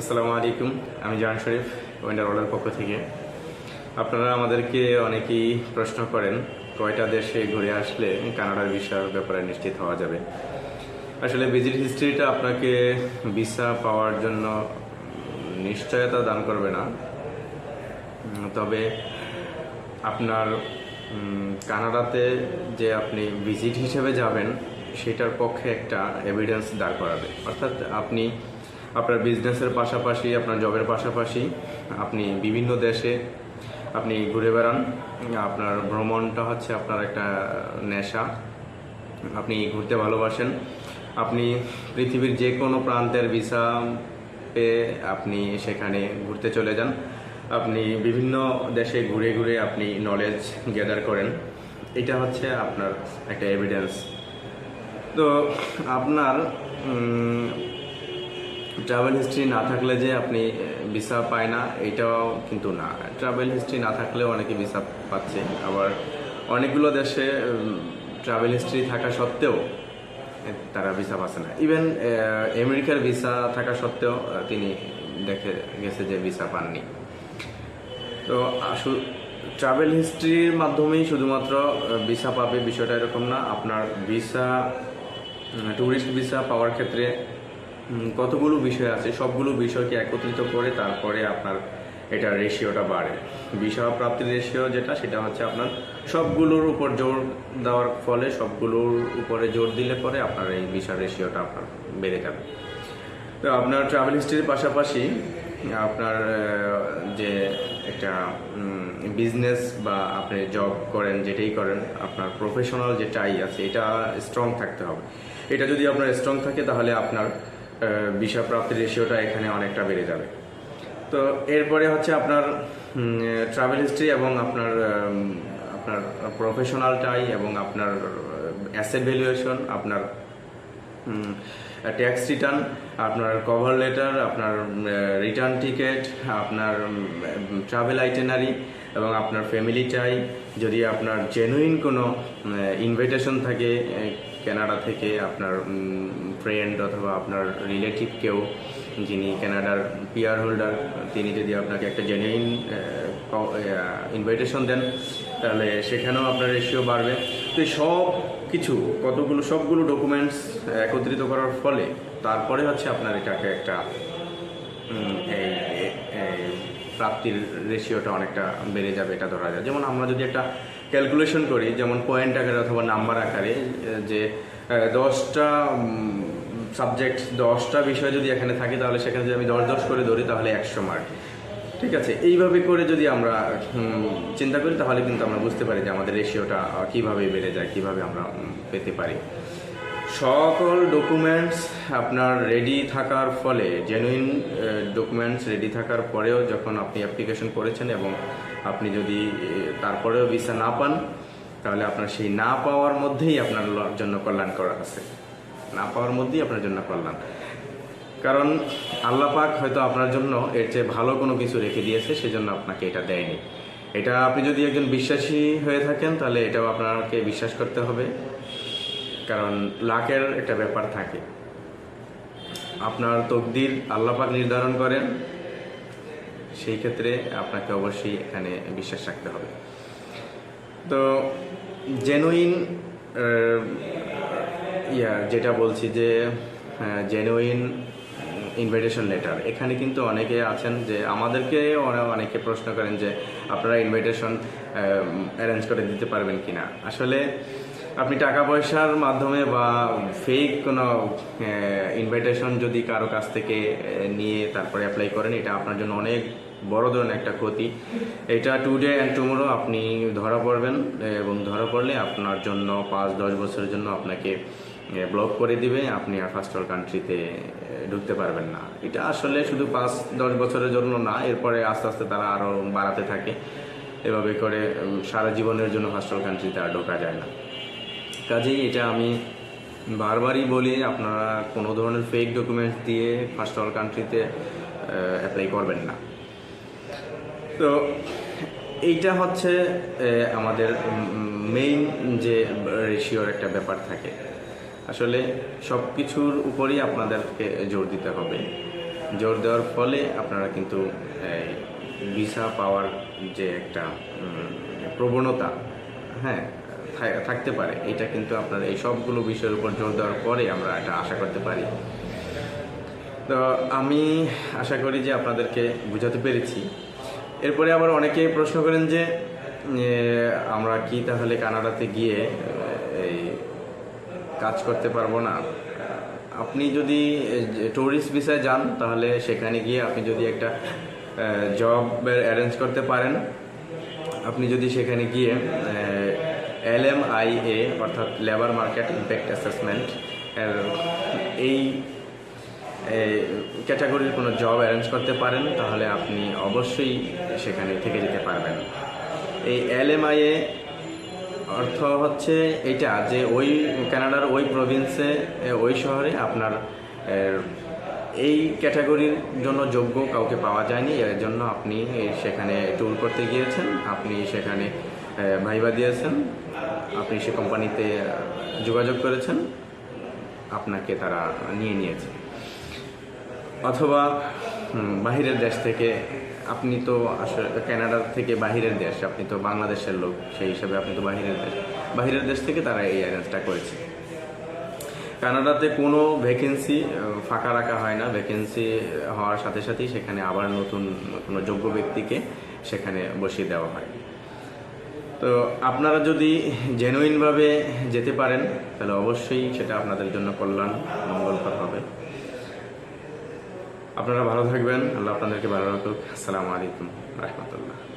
আসসালামু আলাইকুম। আমি জাহান শরীফ ওয়েন্ডার ওয়ার্ল্ডের পক্ষ থেকে। আপনারা আমাদেরকে অনেকেই প্রশ্ন করেন, কয়টা দেশে ঘুরে আসলে কানাডার ভিসার ব্যাপারে নিশ্চিত হওয়া যাবে? আসলে ভিজিট হিস্ট্রিটা আপনাকে ভিসা পাওয়ার জন্য নিশ্চয়তা দান করবে না। তবে আপনার কানাডাতে যে আপনি ভিজিট হিসেবে যাবেন, সেটার পক্ষে একটা এভিডেন্স দাঁড় করাবে। অর্থাৎ আপনি আপনার বিজনেসের পাশাপাশি, আপনার জবের পাশাপাশি, আপনি বিভিন্ন দেশে আপনি ঘুরে বেড়ান। আপনার ভ্রমণটা হচ্ছে আপনার একটা নেশা। আপনি ঘুরতে ভালোবাসেন। আপনি পৃথিবীর যে কোনো প্রান্তের ভিসা পেয়ে আপনি সেখানে ঘুরতে চলে যান। আপনি বিভিন্ন দেশে ঘুরে ঘুরে আপনি নলেজ গ্যাদার করেন। এটা হচ্ছে আপনার একটা এভিডেন্স তো আপনার ট্রাভেল হিস্ট্রি না থাকলে যে আপনি ভিসা পায় না, এটাও কিন্তু না। ট্রাভেল হিস্ট্রি না থাকলেও অনেকে ভিসা পাচ্ছে। আবার অনেকগুলো দেশে ট্রাভেল হিস্ট্রি থাকা সত্ত্বেও তারা ভিসা পাচ্ছে না। ইভেন আমেরিকার ভিসা থাকা সত্ত্বেও তিনি দেখে গেছে যে ভিসা পাননি। তো ট্রাভেল হিস্ট্রির মাধ্যমেই শুধুমাত্র ভিসা পাবে বিষয়টা এরকম না। আপনার ভিসা ট্যুরিস্ট ভিসা পাওয়ার ক্ষেত্রে কতগুলো বিষয় আছে, সবগুলো বিষয়কে একত্রিত করে তারপরে আপনার এটা রেশিওটা বাড়ে। ভিসা প্রাপ্তির রেশিও যেটা, সেটা হচ্ছে আপনার সবগুলোর উপর জোর দেওয়ার ফলে সবগুলোর উপরে জোর দিলে পরে আপনার এই বিষয় রেশিওটা আপনার বেড়ে যাবে। তো আপনার ট্রাভেল হিস্ট্রির পাশাপাশি আপনার যে একটা বিজনেস বা আপনি জব করেন, যেটাই করেন, আপনার প্রফেশনাল যে টাই আছে, এটা স্ট্রং থাকতে হবে। এটা যদি আপনার স্ট্রং থাকে, তাহলে আপনার বিষয় প্রাপ্তির রেশিওটা এখানে অনেকটা বেড়ে যাবে। তো এরপরে হচ্ছে আপনার ট্রাভেল হিস্ট্রি এবং আপনার আপনার প্রফেশনালটাই এবং আপনার অ্যাসেট ভ্যালুয়েশন আপনার ট্যাক্স রিটার্ন আপনার কভার লেটার আপনার রিটার্ন টিকেট আপনার ট্রাভেল আইটেনারি এবং আপনার ফ্যামিলি চাই যদি আপনার জেনুইন কোনো ইনভিটেশন থাকে কানাডা থেকে আপনার ফ্রেন্ড অথবা আপনার রিলেটিভ কেউ যিনি কানাডার পিয়ার হোল্ডার তিনি যদি আপনাকে একটা জেনুইন ইনভাইটেশন দেন, তাহলে সেখানেও আপনার রেশিও বাড়বে। তো সব কিছু, কতগুলো, সবগুলো ডকুমেন্টস একত্রিত করার ফলে তারপরে হচ্ছে আপনার এটাকে একটা এই প্রাপ্তির রেশিওটা অনেকটা বেড়ে যাবে, এটা ধরা যায়। যেমন আমরা যদি একটা ক্যালকুলেশন করি, যেমন পয়েন্ট আকারে অথবা নাম্বার আকারে যে দশটা সাবজেক্ট দশটা বিষয় যদি এখানে থাকে, তাহলে সেখানে যদি আমি দশ দশ করে ধরি, তাহলে একশো মার্ক ঠিক আছে? এইভাবে করে যদি আমরা চিন্তা করি, তাহলে কিন্তু আমরা বুঝতে পারি যে আমাদের রেশিওটা কীভাবে বেড়ে যায়, কীভাবে আমরা পেতে পারি। সকল ডকুমেন্টস আপনার রেডি থাকার ফলে জেনুইন ডকুমেন্টস রেডি থাকার পরেও যখন আপনি অ্যাপ্লিকেশন করেছেন এবং আপনি যদি তারপরেও ভিসা না পান, তাহলে আপনার সেই না পাওয়ার মধ্যেই আপনার জন্য কল্যাণ করা আছে। না পাওয়ার মধ্যেই আপনার জন্য কল্যাণ। কারণ আল্লাহ পাক হয়তো আপনার জন্য এর চেয়ে ভালো কোনো কিছু রেখে দিয়েছে, সেজন্য আপনাকে এটা দেয়নি। এটা আপনি যদি একজন বিশ্বাসী হয়ে থাকেন, তাহলে এটাও আপনাকে বিশ্বাস করতে হবে। কারণ লাকের একটা ব্যাপার থাকে। আপনার তকদির আল্লাহ পাক নির্ধারণ করেন, সেই ক্ষেত্রে আপনাকে অবশ্যই এখানে বিশ্বাস রাখতে হবে। তো জেনুইন ইয়া, যেটা বলছি যে জেনুইন ইনভাইটেশন লেটার এখানে কিন্তু অনেকে আছেন যে, আমাদেরকে অনেকে প্রশ্ন করেন যে, আপনারা ইনভাইটেশন অ্যারেঞ্জ করে দিতে পারবেন কিনা। আসলে আপনি টাকা পয়সার মাধ্যমে বা ফেক কোনো ইনভাইটেশন যদি কারও কাছ থেকে নিয়ে তারপরে অ্যাপ্লাই করেন, এটা আপনার জন্য অনেক বড় ধরনের একটা ক্ষতি। এটা টুডে অ্যান্ড টুমোরো আপনি ধরা পড়বেন, এবং ধরা পড়লে আপনার জন্য পাঁচ, দশ বছরের জন্য আপনাকে ব্লক করে দিবে। আপনি আর ফার্স্ট ওয়ার্ল্ড কান্ট্রিতে ঢুকতে পারবেন না। এটা আসলে শুধু পাঁচ, দশ বছরের জন্য না, এরপরে আস্তে আস্তে তারা আরও বাড়াতে থাকে। এভাবে করে সারা জীবনের জন্য ফার্স্ট ওয়ার্ল্ড কান্ট্রিতে আর ঢোকা যায় না। কাজেই এটা আমি বারবারই বলি, আপনারা কোনো ধরনের ফেক ডকুমেন্টস দিয়ে ফার্স্ট ওয়ার্ল্ড কান্ট্রিতে অ্যাপ্লাই করবেন না। তো এইটা হচ্ছে আমাদের মেইন যে রেশিওর একটা ব্যাপার থাকে। আসলে সব কিছুর উপরেই আপনাদেরকে জোর দিতে হবে। জোর দেওয়ার ফলে আপনারা কিন্তু ভিসা পাওয়ার যে একটা প্রবণতা হ্যাঁ থাকতে পারে। এটা কিন্তু আপনার এই সবগুলো বিষয়ের উপর জোর দেওয়ার পরে আমরা এটা আশা করতে পারি। তো আমি আশা করি যে আপনাদেরকে বুঝাতে পেরেছি। এরপরে আবার অনেকে প্রশ্ন করেন যে আমরা কি তাহলে কানাডাতে গিয়ে এই কাজ করতে পারব না? আপনি যদি ট্যুরিস্ট ভিসায় যান, তাহলে সেখানে গিয়ে আপনি যদি একটা জবের অ্যারেঞ্জ করতে পারেন, আপনি যদি সেখানে গিয়ে এল এম আই এ অর্থাৎ লেবার মার্কেট ইম্প্যাক্ট অ্যাসেসমেন্ট এই ক্যাটাগরির কোনো জব অ্যারেঞ্জ করতে পারেন, তাহলে আপনি অবশ্যই সেখানে থেকে যেতে পারবেন। এই এল এম আই এ অর্থ হচ্ছে এটা যে ওই কানাডার ওই প্রভিন্সে ওই শহরে আপনার এই ক্যাটাগরির জন্য যোগ্য কাউকে পাওয়া যায়নি, এর জন্য আপনি সেখানে ট্যুর করতে গিয়েছেন, আপনি সেখানে ভাইবা দিয়েছেন আপনি সে কোম্পানিতে যোগাযোগ করেছেন। আপনাকে তারা নিয়ে নিয়েছে। অথবা বাহিরের দেশ থেকে, আপনি তো আসলে কানাডার থেকে বাহিরের দেশ, আপনি তো বাংলাদেশের লোক, সেই হিসাবে আপনি তো বাহিরের দেশ। বাহিরের দেশ থেকে তারা এই অ্যারেঞ্জটা করেছে। কানাডাতে কোনো ভ্যাকেন্সি ফাঁকা রাখা হয় না। ভ্যাকেন্সি হওয়ার সাথে সাথেই সেখানে আবার নতুন কোনো যোগ্য ব্যক্তিকে সেখানে বসিয়ে দেওয়া হয়। তো আপনারা যদি জেনুইনভাবে যেতে পারেন, তাহলে অবশ্যই সেটা আপনাদের জন্য কল্যাণ, মঙ্গলকর হবে। আপনারা ভালো থাকবেন। আল্লাহ আপনাদেরকে ভালো রাখুক। আসসালামু আলাইকুম, রহমতুল্লাহ।